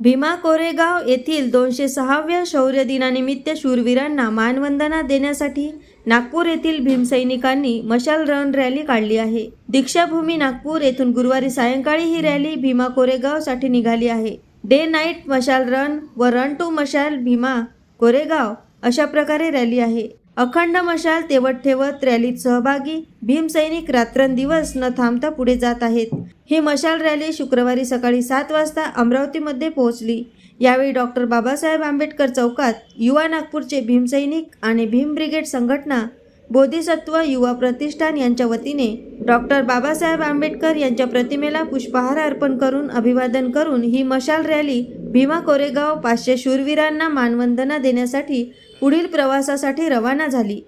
भीमा कोरेगाव येथील दोनशे सहाव्या शौर्य दिनानिमित्त शूरवीरांना मानवंदना देण्यासाठी नागपूर येथील भीमसैनिकांनी मशाल रन रॅली काढली आहे. दीक्षाभूमी नागपूर येथून गुरुवारी सायंकाळी ही रॅली भीमा कोरेगावसाठी निघाली आहे. डे नाईट मशाल रन व रन टू मशाल भीमा कोरेगाव अशा प्रकारे रॅली आहे. अखंड मशाल तेवत ठेवत रॅलीत सहभागी भीमसैनिक रात्रंदिवस न थांबता पुढे जात आहेत. ही मशाल रॅली शुक्रवारी सकाळी सात वाजता अमरावतीमध्ये पोहोचली. यावेळी डॉक्टर बाबासाहेब आंबेडकर चौकात युवा नागपूरचे भीमसैनिक आणि भीम ब्रिगेड संघटना बोधिसत्व युवा प्रतिष्ठान यांच्या वतीने डॉक्टर बाबासाहेब आंबेडकर यांच्या प्रतिमेला पुष्पहार अर्पण करून अभिवादन करून ही मशाल रॅली भीमा कोरेगाव पाचशे शूरवीरांना मानवंदना देण्यासाठी पुढील प्रवासासाठी रवाना झाली.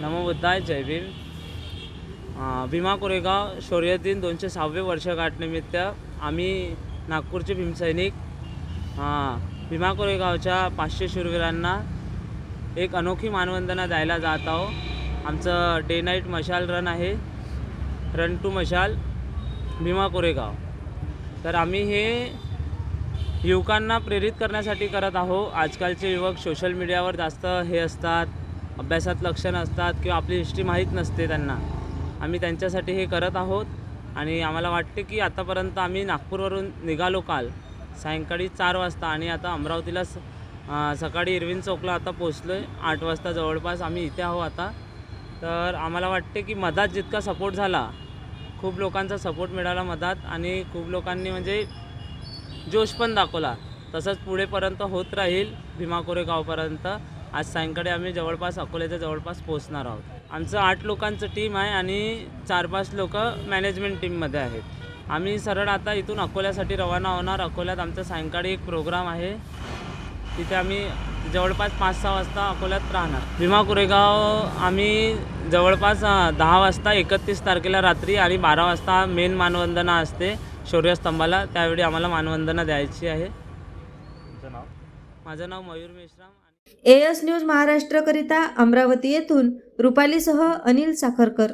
नमोबुद्धाय जयवीर भीमा. कोरेगाव शौर्य दिन दोनशे सहावे वर्षगाठनिमित्त आम्ही नागपूरचे भीमसैनिक भीमा कोरेगावच्या पाचशे शूरवीरांना एक अनोखी मानवंदना द्यायला जात आहो आमचं डे नाईट मशाल रन आहे. Run to mashal Bhima Koregaon. तर आम्ही हे युवकांना प्रेरित करण्यासाठी करत आहो. आजकालचे युवक सोशल मीडियावर जास्त हे असतात अभ्यासात लक्ष नसतात किंवा आपली हिस्ट्री माहीत नसते त्यांना. आम्ही त्यांच्यासाठी हे करत आहोत आणि आम्हाला वाटते की आतापर्यंत आम्ही नागपूरवरून निघालो काल. सायंकाळी चार वाजता आणि आता अमरावतीला स सकाळी इरविन चौकला आता पोचलो आहे आठ वाजता जवळपास आम्ही इथे आहो आता. तर आम्हाला वाटते की मधात जितका सपोर्ट झाला खूप लोकांचा सपोर्ट मिळाला मधात आणि खूप लोकांनी म्हणजे जोश पण दाखवला. तसंच पुढेपर्यंत होत राहील भीमा कोरेगावपर्यंत आज सायंकाळी आम्ही जवळपास अकोल्याच्या जवळपास पोहोचणार आहोत. आमचं आठ लोकांचं टीम आहे आणि चार पाच लोक मॅनेजमेंट टीममध्ये आहेत. आम्ही सरळ आता इथून अकोल्यासाठी रवाना होणार. अकोल्यात आमचा सायंकाळी एक प्रोग्राम आहे. तिथे आम्ही जवळपास पाच सहा वाजता अकोल्यात राहणार. भीमा कोरेगाव आम्ही जवळपास दहा वाजता एकतीस तारखेला रात्री आणि बारा वाजता मेन मानवंदना असते. शौर्यस्तंभाला त्यावेळी आम्हाला मानवंदना द्यायची आहे. माझं नाव मयूर मेश्राम आणि एएस न्यूज महाराष्ट्रकरिता अमरावती येथून रुपालीसह अनिल साखरकर.